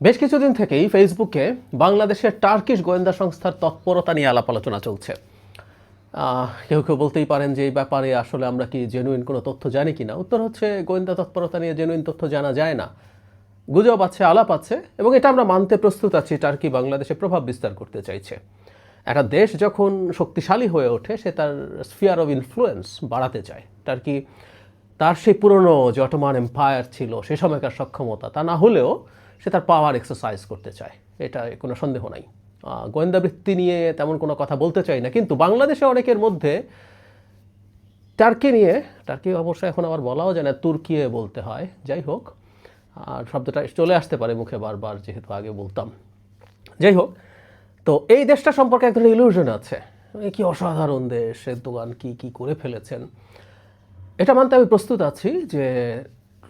বেশ কিছুদিন থেকেই ফেসবুকে বাংলাদেশের টার্কিশ গোয়েন্দা সংস্থার তৎপরতা নিয়ে আলাপ আলোচনা চলছে। কেউ কেউ বলতেই পারেন যে এই ব্যাপারে আসলে আমরা কি জেনুইন কোনো তথ্য জানি কিনা। উত্তর হচ্ছে, গোয়েন্দা তৎপরতা নিয়ে জেনুইন তথ্য জানা যায় না। গুজব আছে, আলাপ আছে এবং এটা আমরা মানতে প্রস্তুত আছি, টার্কি বাংলাদেশে প্রভাব বিস্তার করতে চাইছে। একটা দেশ যখন শক্তিশালী হয়ে ওঠে, সে তার স্ফিয়ার অফ ইনফ্লুয়েন্স বাড়াতে চায়। টার্কি তার সেই পুরনো যে অটোমান এম্পায়ার ছিল, সে সময়কার সক্ষমতা, তা না হলেও সে তার পাওয়ার এক্সারসাইজ করতে চায়। এটা কোনো সন্দেহ নাই। আহ, গোয়েন্দা বৃত্তি নিয়ে তেমন কোনো কথা বলতে চাই না কিন্তু বাংলাদেশে অনেকের মধ্যে টার্কি নিয়ে টার্কি অবশ্য এখন আবার বলাও যায় না তুর্কিয়ে বলতে হয়। যাই হোক আর শব্দটা চলে আসতে পারে মুখে বারবার যেহেতু আগে বলতাম। যাই হোক তো এই দেশটা সম্পর্কে এক ধরনের ইলিউশন আছে। কি অসাধারণ দেশ দোকান কি কি করে ফেলেছেন? এটা মানতে আমি প্রস্তুত আছি যে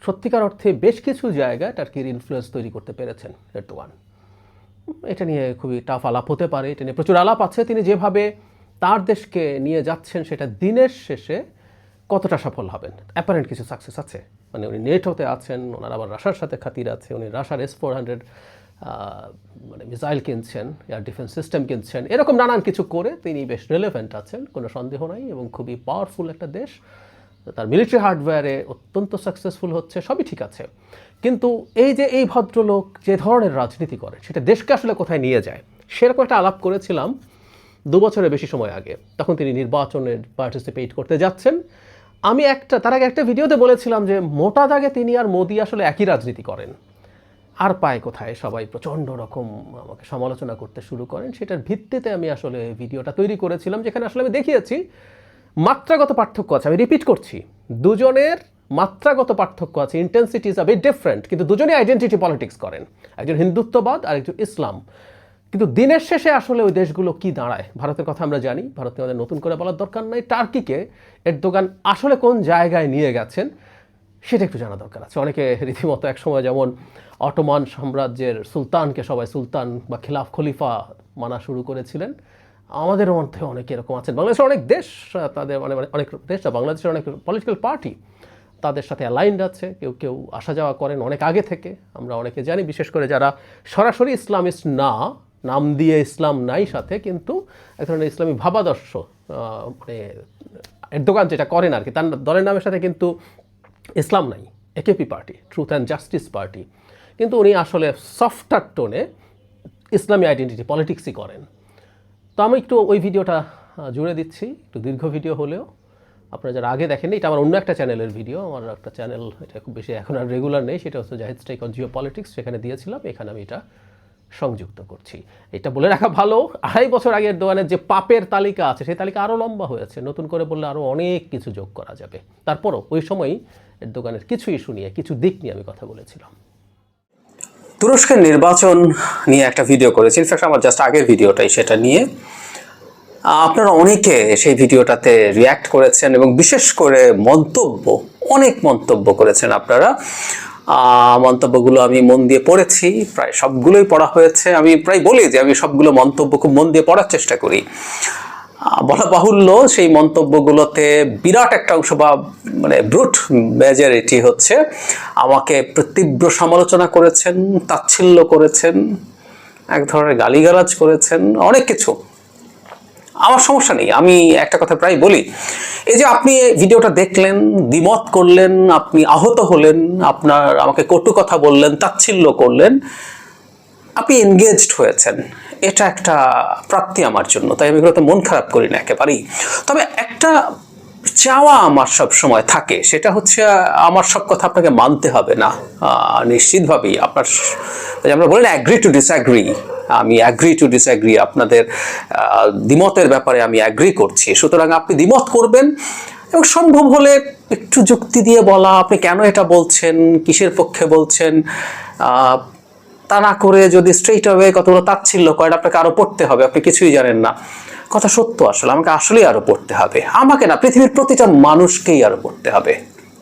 সত্যিকার অর্থে বেশ কিছু জায়গায় টার্কির ইনফ্লুয়েন্স তৈরি করতে পেরেছেন এরদোয়ান। এটা নিয়ে খুবই টাফ আলাপ হতে পারে, এটা নিয়ে প্রচুর আলাপ আছে। তিনি যেভাবে তার দেশকে নিয়ে যাচ্ছেন, সেটা দিনের শেষে কতটা সফল হবেন? অ্যাপারেন্ট কিছু সাকসেস আছে। মানে উনি নেটোতে আছেন, ওনার আবার রাশার সাথে খাতির আছে, উনি রাশার এস ফোর হান্ড্রেড মানে মিসাইল কিনছেন এয়ার ডিফেন্স সিস্টেম কিনছেন। এরকম নানান কিছু করে তিনি বেশ রেলেভেন্ট আছেন, কোনো সন্দেহ নাই এবং খুবই পাওয়ারফুল একটা দেশ। তার মিলিটারি হার্ডওয়্যারে অত্যন্ত সাকসেসফুল হচ্ছে, সবই ঠিক আছে। কিন্তু এই যে এই ভদ্রলোক যে ধরনের রাজনীতি করে, সেটা দেশকে আসলে কোথায় নিয়ে যায়? সেরকম একটা আলাপ করেছিলাম দু বছরের বেশি সময় আগে। তখন তিনি নির্বাচনে পার্টিসিপেট করতে যাচ্ছেন। আমি একটা, তার আগে একটা ভিডিওতে বলেছিলাম যে মোটা দাগে তিনি আর মোদি আসলে একই রাজনীতি করেন। আর পায় কোথায়? সবাই প্রচণ্ড রকম আমাকে সমালোচনা করতে শুরু করেন। সেটার ভিত্তিতে আমি আসলে ভিডিওটা তৈরি করেছিলাম, যেখানে আসলে আমি দেখিয়েছি মাত্রাগত পার্থক্য আছে, আমি রিপিট করছি। দুজনের মাত্রাগত পার্থক্য আছে intensity is a bit different কিন্তু দুজনেই আইডেন্টিটি পলিটিক্স করেন। একজন হিন্দুত্ববাদ আর একজন ইসলাম। কিন্তু দিনের শেষে আসলে ওই দেশগুলো কি দাঁড়ায়? ভারতের কথা আমরা জানি ভারতে আমাদের নতুন করে বলার দরকার নাই। টার্কিকে এর দোকান আসলে কোন জায়গায় নিয়ে গেছেন, সেটা একটু জানা দরকার আছে। অনেকে রীতিমতো একসময় যেমন অটোমান সাম্রাজ্যের সুলতানকে সবাই সুলতান বা খিলাফ খলিফা মানা শুরু করেছিলেন। আমাদের মধ্যে অনেক এরকম আছেন। বাংলাদেশের অনেক দেশ তাদের মানে মানে অনেক দেশ বাংলাদেশের অনেক পলিটিক্যাল পার্টি তাদের সাথে অ্যালাইন্ড আছে। কেউ কেউ আসা যাওয়া করেন অনেক আগে থেকে। আমরা অনেকে জানি, বিশেষ করে যারা সরাসরি ইসলামিস্ট না, নাম দিয়ে ইসলাম নাই সাথে, কিন্তু এক ধরনের ইসলামী ভাবাদর্শ মানে এরদোগান যেটা করেন আর কি, তার দলের নামের সাথে কিন্তু ইসলাম নাই। AKP party truth and justice party কিন্তু উনি আসলে সফটার টোনে ইসলামী আইডেন্টিটি পলিটিক্সই করেন। তো আমি একটু ওই ভিডিওটা জুড়ে দিচ্ছি, একটু দীর্ঘ ভিডিও হলেও। আপনারা যারা আগে দেখেননি, এটা আমার অন্য একটা চ্যানেলের ভিডিও, আমার একটা চ্যানেল, এটা খুব বেশি এখন আর রেগুলার নেই, সেটা হচ্ছে Zahid strike on geopolitics সেখানে দিয়েছিলাম, এখানে আমি এটা সংযুক্ত করছি। এটা বলে রাখা ভালো, আড়াই বছর আগের দোকানের যে পাপের তালিকা আছে, সেই তালিকা আরও লম্বা হয়েছে, নতুন করে বললে আরও অনেক কিছু যোগ করা যাবে। তারপরও ওই সময়ই এর দোকানের কিছু ইস্যু নিয়ে, কিছু দিক নিয়ে আমি কথা বলেছিলাম। তুরস্কের নির্বাচন নিয়ে একটা ভিডিও করেছি। ইনফ্যাক্ট আমার জাস্ট আগের ভিডিওটাই সেটা নিয়ে। আপনারা অনেকে সেই ভিডিওটাতে রিয়্যাক্ট করেছেন এবং বিশেষ করে মন্তব্য, অনেক মন্তব্য করেছেন আপনারা। মন্তব্যগুলো আমি মন দিয়ে পড়েছি, প্রায় সবগুলোই পড়া হয়েছে। আমি প্রায় বলি যে আমি সবগুলো মন্তব্য খুব মন দিয়ে পড়ার চেষ্টা করি। বলা বাহুল্য সেই মন্তব্যগুলোতে বিরাট একটা অংশ বা মানে ব্রুট মেজরিটি হচ্ছে। আমাকে তীব্র সমালোচনা করেছেন, তাচ্ছিল্য করেছেন, এক ধরনের গালিগালাজ করেছেন, অনেক কিছু। আমার সমস্যা নেই, আমি একটা কথা প্রায় বলি। এই যে আপনি ভিডিওটা দেখলেন, দ্বিমত করলেন, আপনি আহত হলেন, আপনার আমাকে কটু কথা বললেন, তাচ্ছিল্য করলেন, আপনি এনগেজড হয়েছেন। এটা একটা প্রাপ্তি আমার জন্য, তাই আমি এগুলোতে মন খারাপ করি না একেবারেই। তবে একটা চাওয়া আমার সব সময় থাকে, সেটা হচ্ছে, আমার সব কথা আপনাকে মানতে হবে না। নিশ্চিতভাবেই আপনার আমরা বলি না অ্যাগ্রি টু ডিসঅ্যাগ্রি আমি অ্যাগ্রি টু ডিসঅ্যাগ্রি আপনাদের দ্বিমতের ব্যাপারে আমি অ্যাগ্রি করছি। সুতরাং আপনি দ্বিমত করবেন এবং সম্ভব হলে একটু যুক্তি দিয়ে বলা, আপনি কেন এটা বলছেন, কিসের পক্ষে বলছেন তা না করে যদি স্ট্রেইট অ্যাওয়ে কতগুলো তাচ্ছিল্য করেন, আপনাকে আরও পড়তে হবে, আপনি কিছুই জানেন না। কথা সত্য আসলে, আমাকে আসলেই আরও পড়তে হবে। আমাকে না, পৃথিবীর প্রতিটা মানুষকেই আরও পড়তে হবে।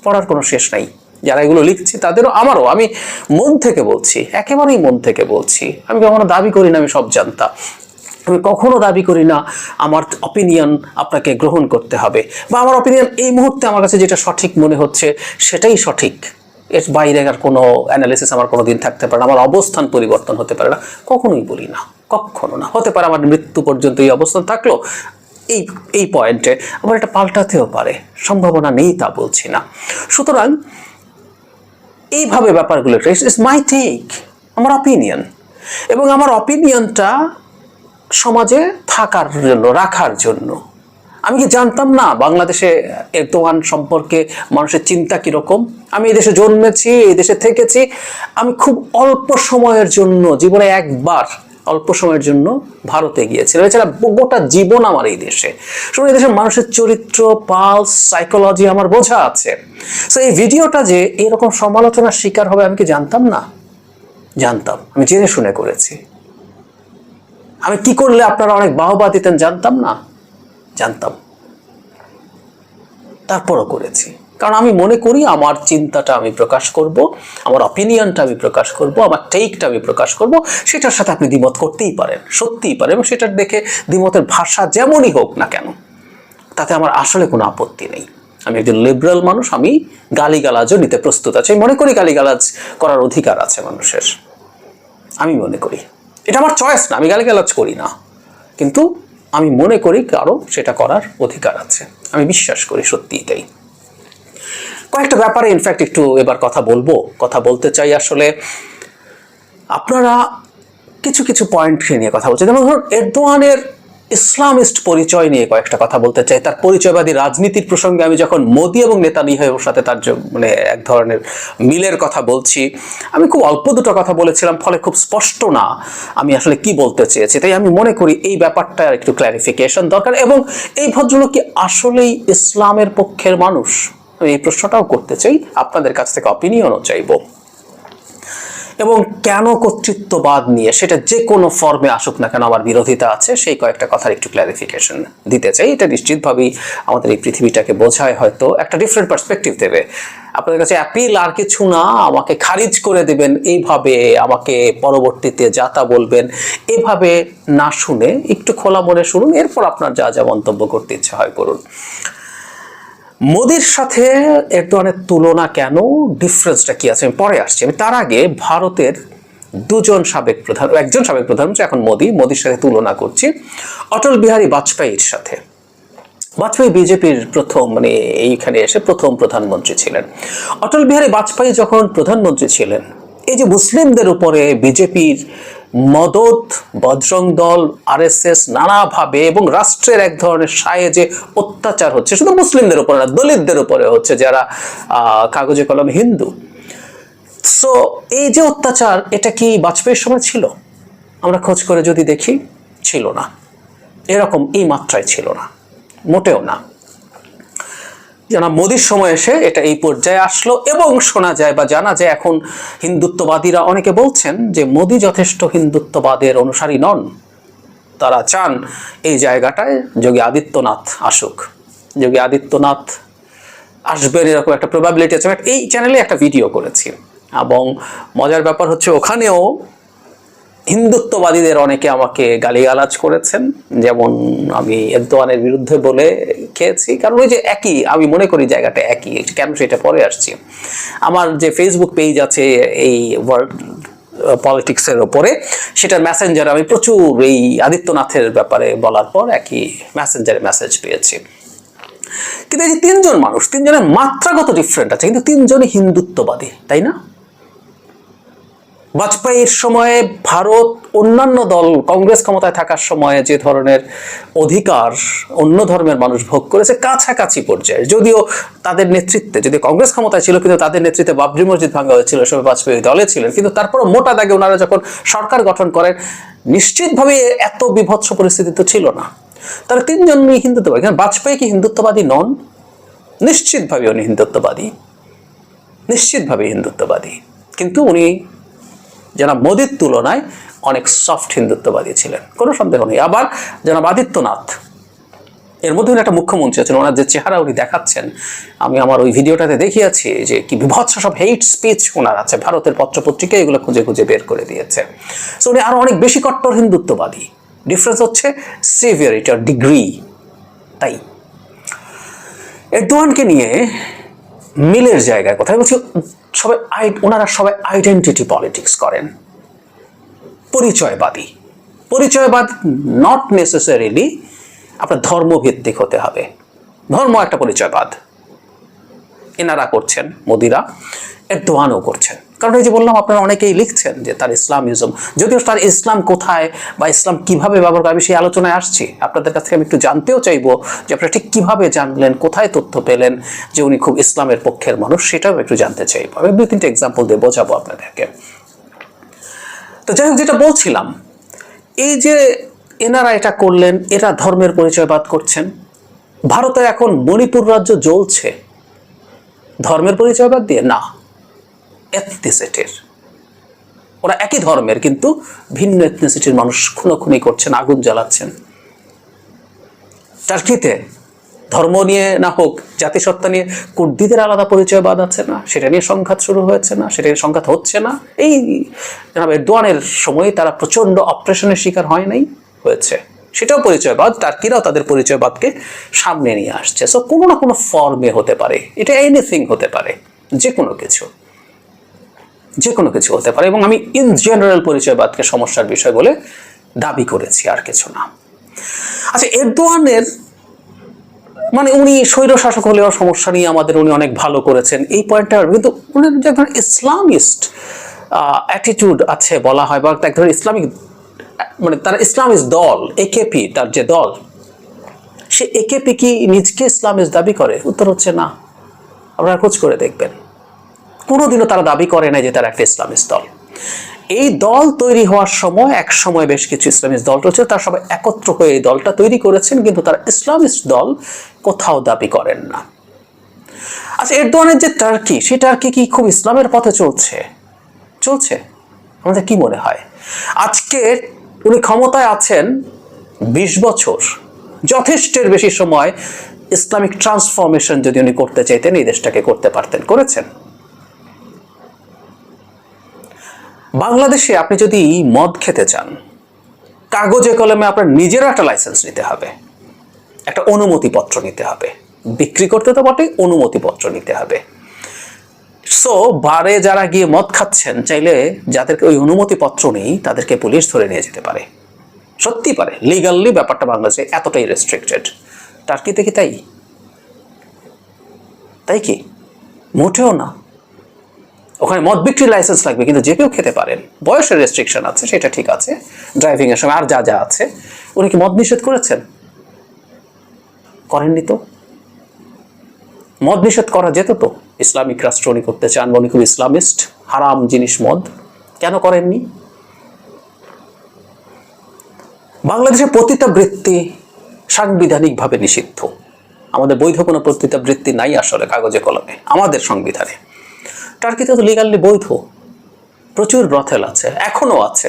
পড়ার কোনো শেষ নাই। যারা এগুলো লিখছি, তাদেরও আমারও, আমি মন থেকে বলছি, একেবারেই মন থেকে বলছি। আমি কখনো দাবি করি না, আমি সব জানতাম। আমি কখনো দাবি করি না, আমার অপিনিয়ন আপনাকে গ্রহণ করতে হবে। বা আমার অপিনিয়ন এই মুহূর্তে আমার কাছে যেটা সঠিক মনে হচ্ছে, সেটাই সঠিক। এর বাইরে আর কোনো অ্যানালিসিস আমার কোনো দিন থাকতে পারে না, আমার অবস্থান পরিবর্তন হতে পারে না, কখনোই বলি না, কখনো না, হতে পারে আমার মৃত্যু পর্যন্ত এই অবস্থান থাকল এই এই পয়েন্টে আবার এটা পাল্টাতেও পারে, সম্ভাবনা নেই তা বলছি না। সুতরাং এইভাবে ব্যাপারগুলো ইটস মাই টেক আমার অপিনিয়ন এবং আমার অপিনিয়নটা সমাজে থাকার জন্য, রাখার জন্য আমি কি জানতাম না বাংলাদেশে এরদোয়ান সম্পর্কে মানুষের চিন্তা কীরকম? আমি এই দেশে জন্মেছি, এই দেশে থেকেছি। আমি খুব অল্প সময়ের জন্য, জীবনে একবার অল্প সময়ের জন্য ভারতে গিয়েছিলাম এছাড়া গোটা জীবন আমার এই দেশে। শুনুন এই দেশের মানুষের চরিত্র, পালস, সাইকোলজি আমার বোঝা আছে। সো এই ভিডিওটা যে এরকম সমালোচনার শিকার হবে, আমি কি জানতাম না? জানতাম। আমি জেনে শুনে করেছি। আমি কি করলে আপনারা অনেক বাহবা দিতেন, জানতাম না? জানতাম। তারপরও করেছি। কারণ আমি মনে করি আমার চিন্তাটা আমি প্রকাশ করব, আমার অপিনিয়নটা আমি প্রকাশ করব, আমার টেকটা আমি প্রকাশ করব, সেটার সাথে আপনি দ্বিমত করতেই পারেন, সত্যিই পারেন এবং সেটার দেখে দ্বিমতের ভাষা যেমনই হোক না কেন, তাতে আমার আসলে কোনো আপত্তি নেই। আমি একজন লিবারাল মানুষ, আমি গালিগালাজও নিতে প্রস্তুত আছি মনে করি গালিগালাজ করার অধিকার আছে মানুষের। আমি মনে করি। এটা আমার চয়েস না, আমি গালিগালাজ করি না। কিন্তু আমি মনে করি কারও সেটা করার অধিকার আছে। আমি বিশ্বাস করি সত্যিই তাই। কয়েকটা ব্যাপারে ইনফ্যাক্ট একটু এবার কথা বলব। কথা বলতে চাই আসলে আপনারা কিছু কিছু পয়েন্ট নিয়ে কথা বলছে। যেমন ধরুন এরদোয়ানের ইসলামিস্ট পরিচয় নিয়ে কয়েকটা কথা বলতে চাই। তার পরিচয়বাদী রাজনীতির প্রসঙ্গে আমি যখন মোদী এবং নেতানিয়াহুর সাথে তার মানে এক ধরনের মিলের কথা বলছি, আমি খুব অল্প দুটো কথা বলেছিলাম, ফলে খুব স্পষ্ট না আমি আসলে কি বলতে চেয়েছি। তাই আমি মনে করি এই ব্যাপারটা একটু ক্ল্যারিফিকেশন দরকার এবং এই ভদ্রলোক কি আসলেই ইসলামের পক্ষের মানুষ? আমি এই প্রশ্নটাও করতে চাই, আপনাদের কাছ থেকে অপিনিয়নও চাইব। এবং কেন কর্তৃত্ববাদ নিয়ে, সেটা যে কোনো ফর্মে আসুক না কেন আমার বিরোধিতা আছে, সেই কয়েকটা কথার একটু ক্ল্যারিফিকেশন দিতে চাই। এটা নিশ্চিতভাবেই আমাদের এই পৃথিবীটাকে বোঝায় হয়তো একটা ডিফারেন্ট পার্সপেক্টিভ দেবে। আপনাদের কাছে অ্যাপিল আর কিছু না, আমাকে খারিজ করে দেবেন, এইভাবে আমাকে পরবর্তীতে যাতা বলবেন, এভাবে না শুনে একটু খোলা মনে শুনুন, এরপর আপনার যা যা মন্তব্য করতে ইচ্ছা হয় করুন। মোদির সাথে এরদোয়ানের তুলনা কেন? ডিফারেন্সটা কি আছে? আমি পরে আসছি। আমি তার আগে ভারতের দুজন সাবেক প্রধান একজন সাবেক প্রধানমন্ত্রী এখন মোদি। মোদির সাথে তুলনা করছি। অটল বিহারী বাজপেয়ীর সাথে। বাজপেয়ী বিজেপির প্রথম মানে এইখানে এসে প্রথম প্রধানমন্ত্রী ছিলেন। অটল বিহারী বাজপেয়ী যখন প্রধানমন্ত্রী ছিলেন, এই যে মুসলিমদের উপরে বিজেপির মদত, বজরং দল, আরএসএস নানাভাবে এবং রাষ্ট্রের এক ধরনের সায়ে যে অত্যাচার হচ্ছে। শুধু মুসলিমদের উপরে না, দলিতদের উপরে হচ্ছে যারা কাগজে কলম হিন্দু। সো এই যে অত্যাচার, এটা কি বাজপেয়ীর সময় ছিল? আমরা খোঁজ করে যদি দেখি, ছিল না। এরকম এই মাত্রায় ছিল না। মোটেও না। জানা মোদির সময় এসে এটা এই পর্যায়ে আসলো এবং শোনা যায় বা জানা যায় এখন হিন্দুত্ববাদীরা অনেকে বলছেন যে মোদি যথেষ্ট হিন্দুত্ববাদের অনুসারী নন। তারা চান এই জায়গাটায় যোগী আদিত্যনাথ আসুক। যোগী আদিত্যনাথ আসবেন এরকম একটা প্রবাবিলিটি আছে। এই চ্যানেলে একটা ভিডিও করেছি। এবং মজার ব্যাপার হচ্ছে ওখানেও হিন্দুত্ববাদীদের অনেকে আমাকে গালিগালাজ করেছেন। যেমন আমি এরদোয়ানের বিরুদ্ধে বলে খেয়েছি। কারণ ওই যে একই, আমি মনে করি জায়গাটা একই, কেন সেটা পরে আসছি। আমার যে ফেসবুক পেজ আছে এই ওয়ার্ল্ড পলিটিক্সের ওপরে, সেটার মেসেঞ্জারে আমি প্রচুর এই আদিত্যনাথের ব্যাপারে বলার পর একই মেসেঞ্জারে মেসেজ পেয়েছি। কিন্তু এই যে তিনজন মানুষ, তিনজনের মাত্রাগত ডিফারেন্ট আছে। কিন্তু তিনজনই হিন্দুত্ববাদী, তাই না? বাজপেয়ীর সময়ে ভারত অন্যান্য দল কংগ্রেস ক্ষমতায় থাকার সময়ে যে ধরনের অধিকার অন্য ধর্মের মানুষ ভোগ করেছে কাছাকাছি পর্যায়ে। যদিও তাদের নেতৃত্বে যদি কংগ্রেস ক্ষমতায় ছিল, কিন্তু তাদের নেতৃত্বে বাবরি মসজিদ ভাঙা হয়েছিল সবাই বাজপেয়ী দলে ছিলেন। কিন্তু তারপরও মোটা দাগে ওনারা যখন সরকার গঠন করেন, নিশ্চিতভাবে এত বিভৎস পরিস্থিতি তো ছিল না। তারা তিনজনই হিন্দুত্ববাদী কারণ বাজপেয়ী কি হিন্দুত্ববাদী নন? নিশ্চিতভাবে উনি হিন্দুত্ববাদী। নিশ্চিতভাবে হিন্দুত্ববাদী। কিন্তু উনি জনাব মোদির তুলনায় অনেক সফট হিন্দুত্ববাদী ছিলেন। কোনো সন্দেহ নেই। আবার জনাব আদিত্যনাথ, এর মধ্যে একটা মুখ্যমন্ত্রী আছেন ওনার যে চেহারা উনি দেখাচ্ছেন, আমি আমার ওই ভিডিওটাতে দেখিয়েছি যে কি বিভৎস সব হেইট স্পিচ ওনার আছে। ভারতের পত্রপত্রিকা এগুলো খুঁজে খুঁজে বের করে দিয়েছে। সো উনি আরও অনেক বেশি কট্টর হিন্দুত্ববাদী। ডিফারেন্স হচ্ছে সিভিয়ারিটি আর ডিগ্রি তাই। এরদোয়ানকে নিয়ে মিলের জায়গায় কথা। বলছি সবাই ওনারা সবাই আইডেন্টিটি পলিটিক্স করেন। পরিচয়বাদী। পরিচয়বাদ নট নেসেসারিলি আপনার ধর্মভিত্তিক হতে হবে। ধর্ম একটা পরিচয়বাদ। এনারা করছেন, মোদিরা। এরদোয়ানও করছেন। কারণ এই যে বললাম, আপনারা অনেকেই লিখছেন যে তার ইসলামিজম। যদিও তার ইসলাম কোথায় বা ইসলাম কীভাবে ব্যবহার করে, আমি সেই আলোচনায় আসছি। আপনাদের কাছ থেকে আমি একটু জানতেও চাইব যে আপনারা ঠিক কীভাবে জানলেন, কোথায় তথ্য পেলেন যে উনি খুব ইসলামের পক্ষের মানুষ, সেটাও একটু জানতে চাইব। আমি দুই তিনটে এক্সাম্পল দিয়ে বোঝাবো আপনাদেরকে। তো যাই হোক, যেটা বলছিলাম, এই যে এনারা এটা করলেন, এরা ধর্মের পরিচয়বাদ করছেন। ভারতে এখন মণিপুর রাজ্য জ্বলছে। ধর্মের পরিচয়বাদ দিয়ে না। এথনিসিটির ওরা একই ধর্মের, কিন্তু ভিন্ন এথনিসিটির মানুষ খুনোখুনি করছেন, আগুন জ্বালাচ্ছেন। টার্কিতে ধর্ম নিয়ে না হোক, জাতিসত্তা নিয়ে কুর্দিদের আলাদা পরিচয়বাদ আছে না, সেটা নিয়ে সংঘাত শুরু হয়েছে না, সেটা নিয়ে সংঘাত হচ্ছে না। এই এরদোয়ানের সময় তারা প্রচণ্ড অপারেশনের শিকার হয় নাই, হয়েছে। সেটাও পরিচয়বাদ, টার্কিরাও তাদের পরিচয়বাদকে সামনে নিয়ে আসছে। সো কোনো না কোনো ফর্মে হতে পারে। এটা এনিথিং হতে পারে যে কোনো কিছু। যে কোনো কিছু হতে পারে এবং আমি ইন জেনারেল পরিচয়বাদকে সমস্যার বিষয় বলে দাবি করেছি আর কিছু না। আচ্ছা এরদোয়ানের মানে উনি স্বৈর শাসক হলেও সমস্যা নিয়ে আমাদের উনি অনেক ভালো করেছেন। এই পয়েন্টটা কিন্তু উনি যে ধরনের ইসলামিস্ট অ্যাটিটিউড আছে বলা হয় বা এক ধরনের ইসলামিক মানে তার ইসলামিস্ট দল একেপি তার যে দল, সে একেপি কি নিজকে ইসলামিস্ট দাবি করে? উত্তর হচ্ছে না। আপনারা খোঁজ করে দেখবেন। কোনোদিনও তারা দাবি করে না যে তারা একটা ইসলামিস্ট দল। এই দল তৈরি হওয়ার সময়, এক সময় বেশ কিছু ইসলামিস্ট দল রয়েছে, তারা সবাই একত্র হয়ে এই দলটা তৈরি করেছেন, কিন্তু তারা ইসলামিস্ট দল কোথাও দাবি করেন না। আচ্ছা এরদোয়ানের যে টার্কি সে টার্কি কি খুব ইসলামের পথে চলছে? চলছে। আমাদের কি মনে হয়? আজকে উনি ক্ষমতায় আছেন বিশ বছর। যথেষ্টের বেশি সময় ইসলামিক ট্রান্সফরমেশন যদি উনি করতে চাইতেন, এই দেশটাকে করতে পারতেন। করেছেন। বাংলাদেশে আপনি যদি মদ খেতে চান, কাগজে কলমে আপনার নিজেরও একটা লাইসেন্স নিতে হবে। একটা অনুমতিপত্র নিতে হবে। বিক্রি করতে তো বটে অনুমতিপত্র নিতে হবে। সো বারে যারা গিয়ে মদ খাচ্ছেন, চাইলে যাদেরকে ওই অনুমতিপত্র নেই, তাদেরকে পুলিশ ধরে নিয়ে যেতে পারে। সত্যি পারে লিগালি ব্যাপারটা বাংলাদেশে এতটাই রেস্ট্রিক্টেড টার্কিতে কি তাই? তাই কি? মোটেও না। ওখানে মদ বিক্রির লাইসেন্স লাগবে, কিন্তু যে কেউ খেতে পারেন। বয়সের রেস্ট্রিকশন আছে, সেটা ঠিক আছে। ড্রাইভিং এর সময় আর যা যা আছে। উনি কি মদ নিষেধ করেছেন? করেননি তো। মদ নিষেধ করা যেত তো? ইসলামিক রাষ্ট্র উনি করতে চান উনি খুব ইসলামিস্ট, হারাম জিনিস মদ। কেন করেননি? বাংলাদেশে পতিতাবৃত্তি সাংবিধানিকভাবে নিষিদ্ধ। আমাদের বৈধ কোনো পতিতাবৃত্তি নাই আসলে কাগজে কলমে, আমাদের সংবিধানে। টার্কিতে তো লিগালি বৈধ। প্রচুর ব্রথেল আছে, এখনও আছে,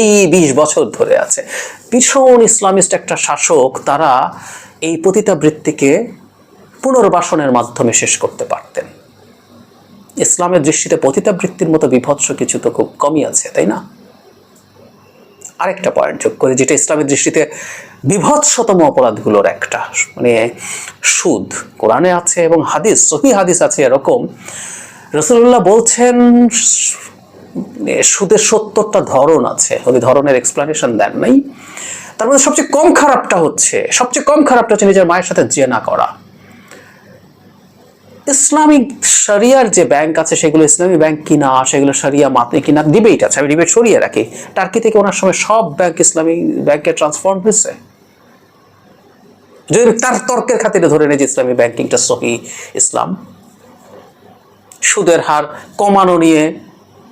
এই বিশ বছর ধরে আছে। ভীষণ ইসলামিস্ট একটা শাসক, তারা এই পতিতাবৃত্তিকে পুনর্বাসনের মাধ্যমে শেষ করতে পারতেন। ইসলামের দৃষ্টিতে পতিতাবৃত্তির মতো বিভৎস কিছু তো খুব কমই আছে, তাই না? আরেকটা পয়েন্ট যোগ করে, যেটা ইসলামের দৃষ্টিতে বিভৎসতম অপরাধগুলোর একটা মানে সুদ। কোরআনে আছে এবং হাদিস, সহি হাদিস আছে এরকম। রসুল্লাহ বলছেন সুদের সত্তরটা ধরন আছে। উনি ধরনের এক্সপ্লানেশন দেন নাই। তার মধ্যে সবচেয়ে কম খারাপটা হচ্ছে, সবচেয়ে কম খারাপটা হচ্ছে নিজের মায়ের সাথে জেনা করা। ইসলামিক শরিয়ার যে ব্যাংক আছে, সেগুলো ইসলামী ব্যাংক কিনা, সেগুলো শরিয়া মাতনি কিনা ডিবেট আছে। আমি ডিবেট সরিয়ে রাখি। টার্কি থেকে ওনার সময় সব ব্যাংক ইসলামী ব্যাংকে ট্রান্সফর্ম হয়েছে। যদি তার তর্কের খাতিরে ধরে নেই যে ইসলামী ব্যাংকিংটা সহি ইসলাম। সুদের হার কমানো নিয়ে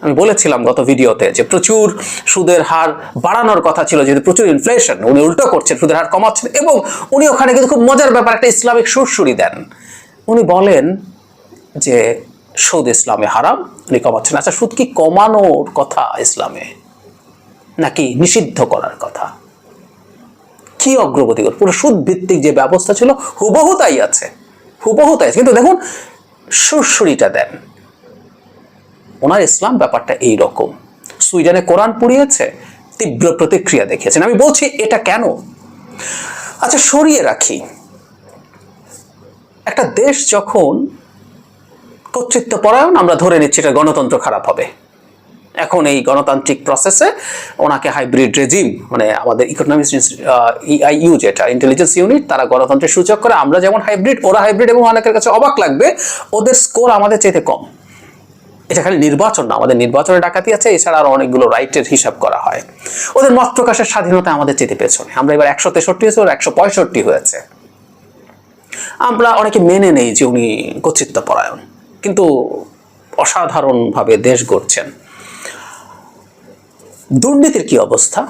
আমি বলেছিলাম গত ভিডিওতে যে প্রচুর সুদের হার বাড়ানোর কথা ছিল, যেহেতু প্রচুর ইনফ্লেশন উনি উল্টো করছেন, সুদের হার কমাচ্ছেন এবং উনি ওখানে কিন্তু খুব মজার ব্যাপার, একটা ইসলামিক সুরসুরি দেন। উনি বলেন যে, সুদ ইসলামে হারাম, উনি কমাচ্ছেন। আচ্ছা সুদ কি কমানোর কথা ইসলামে? নাকি নিষিদ্ধ করার কথা? কি অগ্রগতি? পুরো সুদ ভিত্তিক যে ব্যবস্থা ছিল, হুবহু তাই আছে। হুবহু তাই আছে। কিন্তু দেখুন সুরসুরিটা দেন। ওনার ইসলাম ব্যাপারটা এই রকম সুইডেনে কোরআন পুড়িয়েছে, তীব্র প্রতিক্রিয়া দেখিয়েছেন। আমি বলছি, এটা কেন? আচ্ছা সরিয়ে রাখি। একটা দেশ যখন কর্তৃত্ব পরায়ণ আমরা ধরে নিচ্ছি এটা গণতন্ত্র খারাপ হবে। এখন এই গণতান্ত্রিক প্রসেসে ওনাকে হাইব্রিড রেজিম মানে আমাদের ইকোনমিক্স ইআইইউ যেটা ইন্টেলিজেন্স ইউনিট তারা গণতন্ত্রের সূচক করে। আমরা যেমন হাইব্রিড ওরা হাইব্রিড এবং অনেকের কাছে অবাক লাগবে, ওদের স্কোর আমাদের চাইতে কম। এটা খালি নির্বাচন না, আমাদের নির্বাচনে ডাকাতি আছে, এছাড়া আরও অনেকগুলো রাইটের হিসাব করা হয়। ওদের মত প্রকাশের স্বাধীনতা আমাদের চেতে পেছনে। আমরা এবার একশো তেষট্টি হয়েছে, ওরা একশো পঁয়ষট্টি হয়েছে। আমরা অনেকে মেনে নেই যে উনি কর্তৃত্ব পরায়ণ কিন্তু অসাধারণভাবে দেশ গড়ছেন। দুর্নীতির কি অবস্থা?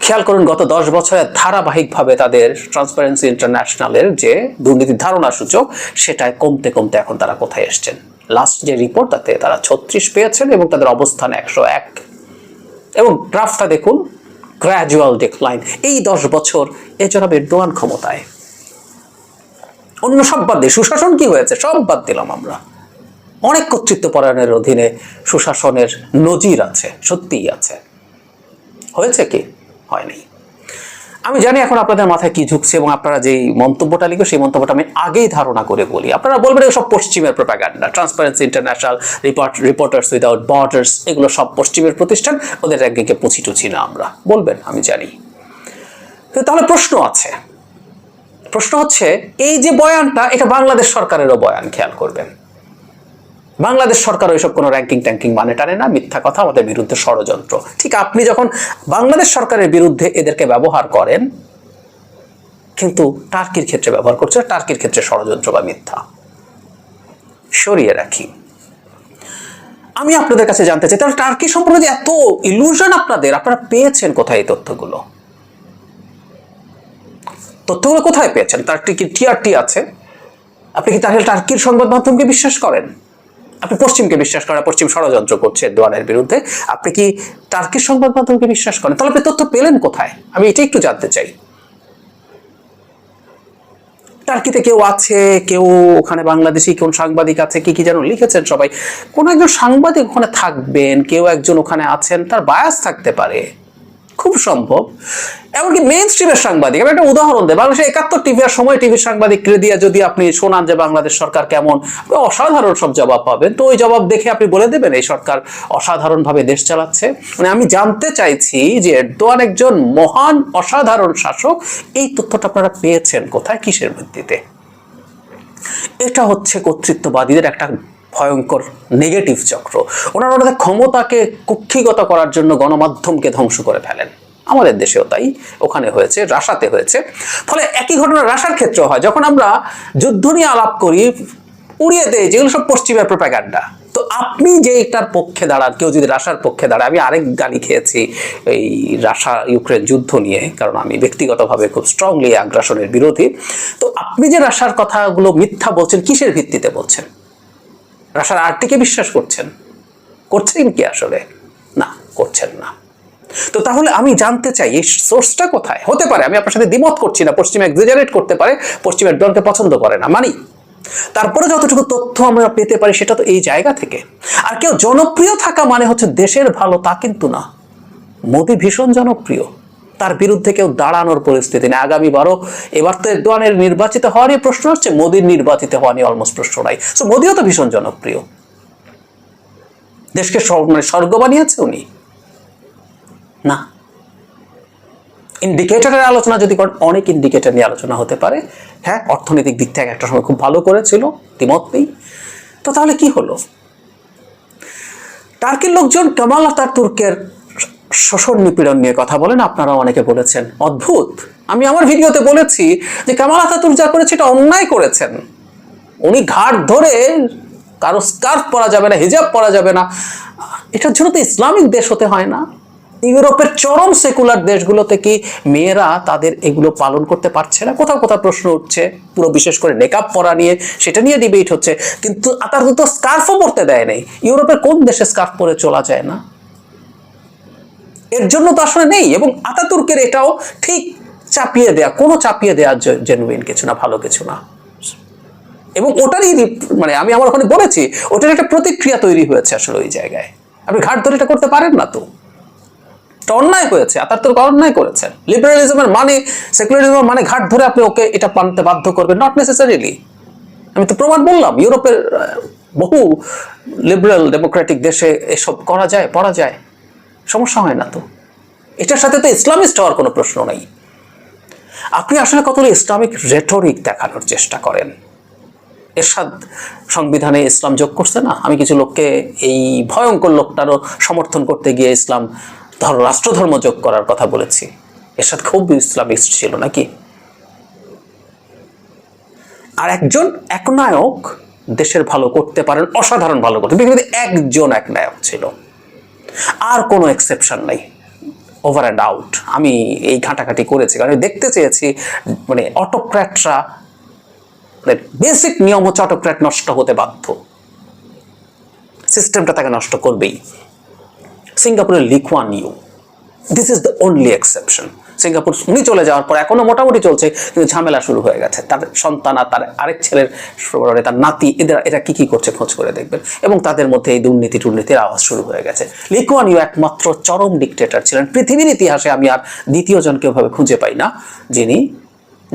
খেয়াল করুন, গত দশ বছরে ধারাবাহিকভাবে তাদের ট্রান্সপারেন্সি ইন্টারন্যাশনালের যে দুর্নীতির ধারণা সূচক, সেটায় কমতে কমতে এখন তারা কোথায় এসছেন? লাস্ট যে রিপোর্ট তাতে তারা ছত্রিশ পেয়েছেন এবং তাদের অবস্থান একশো এক। এবং গ্রাফটা দেখুন গ্র্যাজুয়াল ডিক্লাইন এই দশ বছর, এ জনাব এরদোয়ান ক্ষমতায়। অন্য সব বাদ দিয়ে, সুশাসন কি হয়েছে? সব বাদ দিলাম আমরা। অনেক কর্তৃত্ব পরায়ণের অধীনে সুশাসনের নজির আছে, সত্যিই আছে। হয়েছে কি? হয়নি। আমি জানি এখন আপনাদের মাথায় কি ঝুঁকছে এবং আপনারা যেই মন্তব্যটা লিখবে সেই মন্তব্যটা আমি আগেই ধারণা করে বলি। আপনারা বলবেন সব পশ্চিমের propaganda transparency international report reporters without borders এগুলো সব পশ্চিমের প্রতিষ্ঠান, ওদের একদিকে পুছি টুছি না আমরা। বলবেন, আমি জানি। কিন্তু তাহলে প্রশ্ন আছে। প্রশ্ন হচ্ছে, এই যে বয়ানটা, এটা বাংলাদেশ সরকারেরও বয়ান, খেয়াল করবেন। বাংলাদেশ সরকার ওইসব কোনো র্যাঙ্কিং ট্যাঙ্কিং মানে টানে না, মিথ্যা কথা আমাদের বিরুদ্ধে ষড়যন্ত্র। ঠিক আপনি যখন বাংলাদেশ সরকারের বিরুদ্ধে এদেরকে ব্যবহার করেন, কিন্তু টার্কির ক্ষেত্রে ব্যবহার করছে টার্কির ক্ষেত্রে ষড়যন্ত্র বা মিথ্যা। সরিয়ে রাখি। আমি আপনাদের কাছে জানতে চাই, তাহলে টার্কি সম্পর্কে এত ইলুশন আপনাদের, আপনারা পেয়েছেন কোথায় এই তথ্যগুলো? তথ্যগুলো কোথায় পেয়েছেন? তার কি টিআরটি আছে। আপনি কি তাহলে টার্কির সংবাদ মাধ্যমকে বিশ্বাস করেন? আপনি পশ্চিমকে বিশ্বাস করেন, পশ্চিম ষড়যন্ত্র করছে দোয়ানের বিরুদ্ধে। আপনি কি টার্কির সংবাদ মাধ্যমকে বিশ্বাস করেন? তাহলে আপনি তথ্য পেলেন কোথায়? আমি এটা একটু জানতে চাই। টার্কিতে কেউ আছে, কেউ ওখানে বাংলাদেশি কোন সাংবাদিক আছে, কি কি যেন লিখেছেন সবাই। কোন একজন সাংবাদিক ওখানে থাকবেন, কেউ একজন ওখানে আছেন, তার বায়াস থাকতে পারে। খুব সম্ভব। এমনকি মেইন স্ট্রিমের সাংবাদিক, আমি একটা উদাহরণ দেয় বাংলাদেশে একাত্তর টিভি আর সময় টিভির সাংবাদিক দিয়ে যদি আপনি শোনান যে বাংলাদেশ সরকার কেমন অসাধারণ সব জবাব পাবেন। তো ওই জবাব দেখে আপনি বলে দেবেন এই সরকার অসাধারণভাবে দেশ চালাচ্ছে। মানে আমি জানতে চাইছি যে এরদোয়ান একজন মহান অসাধারণ শাসক, এই তথ্যটা আপনারা পেয়েছেন কোথায়? কিসের ভিত্তিতে? এটা হচ্ছে কর্তৃত্ববাদীদের একটা ভয়ঙ্কর নেগেটিভ চক্র। ওনারা ওনাদের ক্ষমতাকে কুক্ষিগত করার জন্য গণমাধ্যমকে ধ্বংস করে ফেলেন। আমাদের দেশেও তাই, ওখানে হয়েছে, রাশাতে হয়েছে। ফলে একই ঘটনা রাশার ক্ষেত্রেও হয়। যখন আমরা যুদ্ধ নিয়ে আলাপ করি, উড়িয়ে দেয় যেগুলো সব পশ্চিমের প্রোপাগান্ডা তো আপনি যে এটার পক্ষে দাঁড়ান, কেউ যদি রাশার পক্ষে দাঁড়ায়, আমি আরেক গালি খেয়েছি এই রাশা ইউক্রেন যুদ্ধ নিয়ে, কারণ আমি ব্যক্তিগতভাবে খুব স্ট্রংলি আগ্রাসনের বিরোধী। তো আপনি যে রাশার কথাগুলো মিথ্যা বলছেন, কিসের ভিত্তিতে বলছেন? রাশার আর্টিকে বিশ্বাস করছেন। করছেন কি আসলে? না, করছেন না। তো তাহলে আমি জানতে চাই, এই সোর্সটা কোথায়? হতে পারে, আমি আপনার সাথে দ্বিমত করছি না, পশ্চিম এক্সেজারেট করতে পারে পশ্চিম একদলকে পছন্দ করে না, মানি। তারপরে যতটুকু তথ্য আমরা পেতে পারি, সেটা তো এই জায়গা থেকে। আর কেউ জনপ্রিয় থাকা মানে হচ্ছে দেশের ভালো তা কিন্তু না। মোদি ভীষণ জনপ্রিয়। তার বিরুদ্ধে কেউ দাঁড়ানোর পরিস্থিতি নেই। আগামী বারো এবার তো এরদোয়ানের নির্বাচিত হওয়া নিয়ে প্রশ্ন হচ্ছে মোদির নির্বাচিত হওয়া নিয়ে অলমোস্ট প্রশ্ন নাই। সো মোদিও তো ভীষণ জনপ্রিয়। দেশকে মানে স্বর্গ বানিয়েছে উনি। না। ইন্ডিকেটরের আলোচনা যদি করেন অনেক ইন্ডিকেটর নিয়ে আলোচনা হতে পারে। হ্যাঁ অর্থনৈতিক দিক থেকে একটা সময় খুব ভালো করেছিল, দ্বিমত নেই। তো তাহলে কি হলো? টার্কির লোকজন কামাল আতার তুর্কের শোষণ নিপীড়ন নিয়ে কথা বলেন আপনারা অনেকে বলেছেন। অদ্ভুত। আমি আমার ভিডিওতে বলেছি যে কামাল আতাতুর্ক যা করেছে এটা অন্যায় করেছেন। উনি ঘাট ধরে কারও স্কার্ফ পরা যাবে না, হিজাব পরা যাবে না। এটার জন্য তো ইসলামিক দেশ হতে হয় না। ইউরোপের চরম সেকুলার দেশগুলোতে কি মেয়েরা তাদের এগুলো পালন করতে পারছে না? কোথাও কোথাও প্রশ্ন উঠছে, পুরো বিশেষ করে নেকাব পরা নিয়ে, সেটা নিয়ে ডিবেট হচ্ছে। কিন্তু তার তো স্কার্ফও পরতে দেয় নেই। ইউরোপের কোন দেশে স্কার্ফ পরে চলা যায় না? এর জন্য তো আসলে নেই এবং আতাতুর্কের এটাও ঠিক চাপিয়ে দেয়া, কোনো চাপিয়ে দেওয়া জেনুইন কিছু না, ভালো কিছু না। এবং ওটারই মানে আমি আমার ওখানে বলেছি, ওটার একটা প্রতিক্রিয়া তৈরি হয়েছে আসলে ওই জায়গায়। আপনি ঘাট ধরে এটা করতে পারেন না তো। অন্যায় হয়েছে, আতাতুর্ক অন্যায় করেছেন লিবারালিজমের মানে সেকুলারিজমের মানে ঘাট ধরে আপনি ওকে এটা মানতে বাধ্য করবেন নট নেসেসারিলি আমি তো প্রমাণ বললাম, ইউরোপের বহু লিবারেল ডেমোক্রেটিক দেশে এসব করা যায়, পড়া যায়। সমস্যা হয় না তো। এটার সাথে তো ইসলামিস্ট হওয়ার কোনো প্রশ্ন নেই। আপনি আসলে কতগুলো ইসলামিক রেটরিক দেখানোর চেষ্টা করেন? এরশাদ সংবিধানে ইসলাম যোগ করছে না? আমি কিছু লোককে এই ভয়ঙ্কর লোকটারও সমর্থন করতে গিয়ে ইসলাম ধর্ম রাষ্ট্রধর্ম যোগ করার কথা বলেছি। এরশাদ খুব ইসলামিস্ট ছিল নাকি? আর একজন একনায়ক দেশের ভালো করতে পারেন, অসাধারণ ভালো করতে পৃথিবীতে একজন একনায়ক ছিল। আর কোনো এক্সেপশন নাই। ওভার অ্যান্ড আউট আমি এই ঘাঁটাঘাঁটি করেছি। কারণ দেখতে চেয়েছি মানে অটোক্র্যাটরা মানে বেসিক নিয়ম হচ্ছে অটোক্র্যাট নষ্ট হতে বাধ্য। সিস্টেমটা তাকে নষ্ট করবেই। সিঙ্গাপুরের Lee Kuan Yew this is the only exception Singapore উনি চলে যাওয়ার পর এখনও মোটামুটি চলছে, কিন্তু ঝামেলা শুরু হয়ে গেছে। তার সন্তান আর তার আরেক ছেলের তার নাতি, এদের, এরা কি কি করছে খোঁজ করে দেখবেন। এবং তাদের মধ্যে এই দুর্নীতি টুর্নীতির আওয়াজ শুরু হয়ে গেছে। লিকুয়ান ইউ একমাত্র চরম ডিক্টেটর ছিলেন। পৃথিবীর ইতিহাসে আমি আর দ্বিতীয় জনকে ওভাবে খুঁজে পাই না, যিনি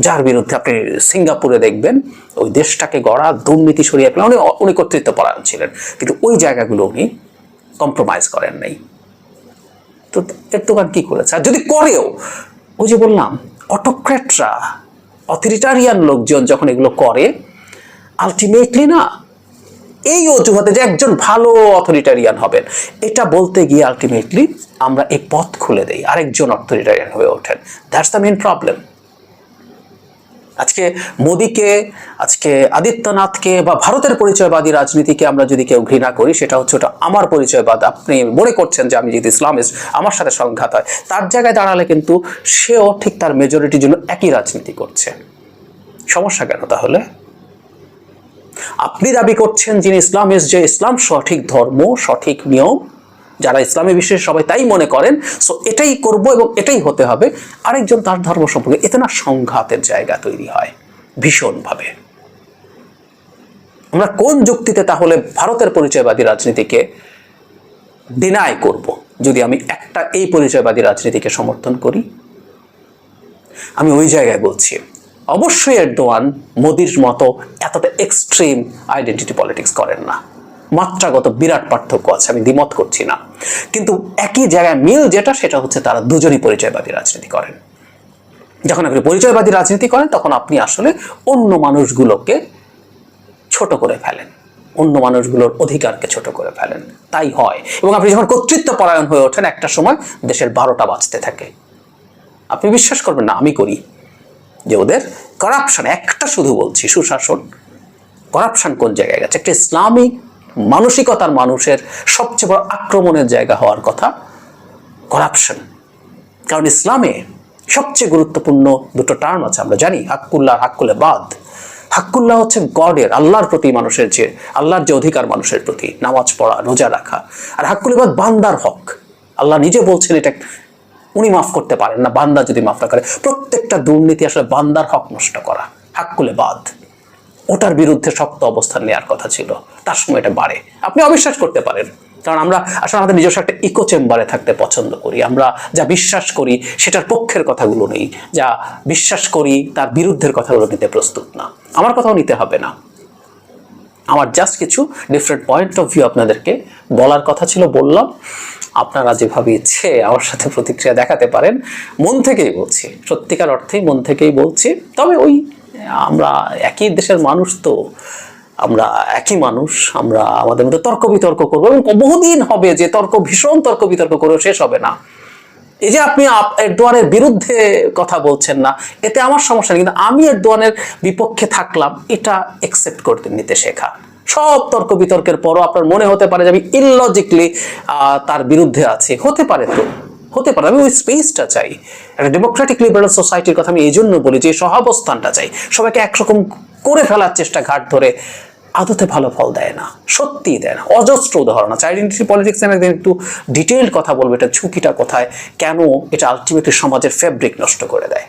যার বিরুদ্ধে আপনি সিঙ্গাপুরে দেখবেন, ওই দেশটাকে গড়া, দুর্নীতি সরিয়ে ফেলা, উনি উনি কর্তৃত্ব পরায়ণ ছিলেন। কিন্তু ওই জায়গাগুলো উনি কম্প্রোমাইজ করেন নাই। তো এরদোগান কি করেছে? আর যদি করেও, ওই যে বললাম অটোক্র্যাটরা অথরিটারিয়ান লোকজন যখন এগুলো করে আলটিমেটলি না, এই অজুহাতে যে একজন ভালো অথরিটারিয়ান হবেন, এটা বলতে গিয়ে আলটিমেটলি আমরা এই পথ খুলে দেই, আরেকজন অথরিটারিয়ান হয়ে ওঠেন। দ্যাটস দ্য মেন প্রবলেম আজকে মোদীকে, আজকে আদিত্যনাথকে বা ভারতের পরিচয়বাদী রাজনীতিকে আমরা যদি কেউ ঘৃণা করি, সেটা হচ্ছে ওটা আমার পরিচয়বাদ। আপনি মনে করছেন যে আমি যদি ইসলামিস্ট, আমার সাথে সংঘাত হয়। তার জায়গায় দাঁড়ালে কিন্তু সেও ঠিক তার মেজরিটির জন্য একই রাজনীতি করছে। সমস্যা কেন তাহলে? আপনি দাবি করছেন যিনি ইসলামিস্ট, যে ইসলাম সঠিক ধর্ম, সঠিক নিয়ম যারা ইসলামে বিশ্বাস সবাই তাই মনে করেন সো এটাই করব এবং এটাই হতে হবে। আরেকজন তার ধর্ম সম্পর্কে এতে না সংঘাতের জায়গা তৈরি হয়, ভীষণভাবে। আমরা কোন যুক্তিতে তাহলে ভারতের পরিচয়বাদী রাজনীতিকে ডিনাই করব, যদি আমি একটা এই পরিচয়বাদী রাজনীতিকে সমর্থন করি? আমি ওই জায়গায় বলছি, অবশ্যই এরদোয়ান মোদির মতো এতটা এক্সট্রিম আইডেন্টিটি পলিটিক্স করেন না। মাত্রাগত বিরাট পার্থক্য আছে, আমি দ্বিমত করছি না। কিন্তু একই জায়গায় মিল যেটা, সেটা হচ্ছে তারা দুজনই পরিচয়বাদী রাজনীতি করেন। যখন আপনি পরিচয়বাদী রাজনীতি করেন, তখন আপনি আসলে অন্য মানুষগুলোকে ছোট করে ফেলেন। অন্য মানুষগুলোর অধিকারকে ছোট করে ফেলেন। তাই হয়। এবং আপনি যখন কর্তৃত্ব পরায়ণ হয়ে ওঠেন, একটা সময় দেশের বারোটা বাজতে থাকে। আপনি বিশ্বাস করবেন না, আমি করি যে ওদের করাপশন একটা শুধু বলছি, সুশাসন। করাপশন কোন জায়গায় গেছে? একটা ইসলামিক মানসিকতার মানুষের সবচেয়ে বড় আক্রমণের জায়গা হওয়ার কথা করাপশন কারণ ইসলামে সবচেয়ে গুরুত্বপূর্ণ দুটো টার্ম আছে, আমরা জানি, হাক্কুল্লাহ, হাক্কুলে বাদ। হাক্কুল্লাহ হচ্ছে গডের, আল্লাহর প্রতি মানুষের যে, আল্লাহর যে অধিকার মানুষের প্রতি, নামাজ পড়া, রোজা রাখা। আর হাক্কুলে বাদ বান্দার হক। আল্লাহ নিজে বলছেন এটা, উনি মাফ করতে পারেন না, বান্দা যদি মাফ না করে। প্রত্যেকটা দুর্নীতি আসলে বান্দার হক নষ্ট করা, হাক্কুলে বাদ। ওটার বিরুদ্ধে শক্ত অবস্থান নেওয়ার কথা ছিল। তার সময় এটা বাড়ে। আপনি অবিশ্বাস করতে পারেন। কারণ আমরা আসলে আমাদের নিজস্ব একটা ইকো চেম্বারে থাকতে পছন্দ করি। আমরা যা বিশ্বাস করি, সেটার পক্ষের কথাগুলো নেই। যা বিশ্বাস করি, তার বিরুদ্ধের কথাগুলো নিতে প্রস্তুত না। আমার কথাও নিতে হবে না। আমার জাস্ট কিছু ডিফারেন্ট পয়েন্ট অফ ভিউ আপনাদেরকে বলার কথা ছিল। বললাম, আপনারা যেভাবে ইচ্ছে আমার সাথে প্রতিক্রিয়া দেখাতে পারেন, মন থেকেই বলছি। সত্যিকার অর্থেই মন থেকেই বলছি। তবে ওই আমরা একই দেশের মানুষ তো, আমরা একই মানুষ, আমরা আমাদের মধ্যে তর্ক বিতর্ক করব এবং বহুদিন হবে যে তর্ক, ভীষণ তর্ক বিতর্ক করেও শেষ হবে না। এই যে আপনি এরদোয়ানের বিরুদ্ধে কথা বলছেন না, এতে আমার সমস্যা নেই, কিন্তু আমি এরদোয়ানের বিপক্ষে থাকলাম, এটা একসেপ্ট করতে নিতে শেখা। সব তর্ক বিতর্কের পরও আপনার মনে হতে পারে যে আমি ইললজিকলি তার বিরুদ্ধে আছি। হতে পারে তো, হতে পারে, আমি ওই স্পেসটা চাই। একটা ডেমোক্রেটিক লিবারাল সোসাইটির কথা আমি এই জন্য বলি যে সহাবস্থানটা চাই। সবাইকে একরকম করে ফেলার চেষ্টা ঘাট ধরে আদতে ভালো ফল দেয় না, সত্যিই দেয় না। অজস্র উদাহরণ আছে। আইডেন্টি পলিটিক্স আমি একদিন একটু ডিটেইল কথা বলব, এটা ঝুঁকিটা কোথায়, কেন এটা আলটিমেটলি সমাজের ফেব্রিক নষ্ট করে দেয়।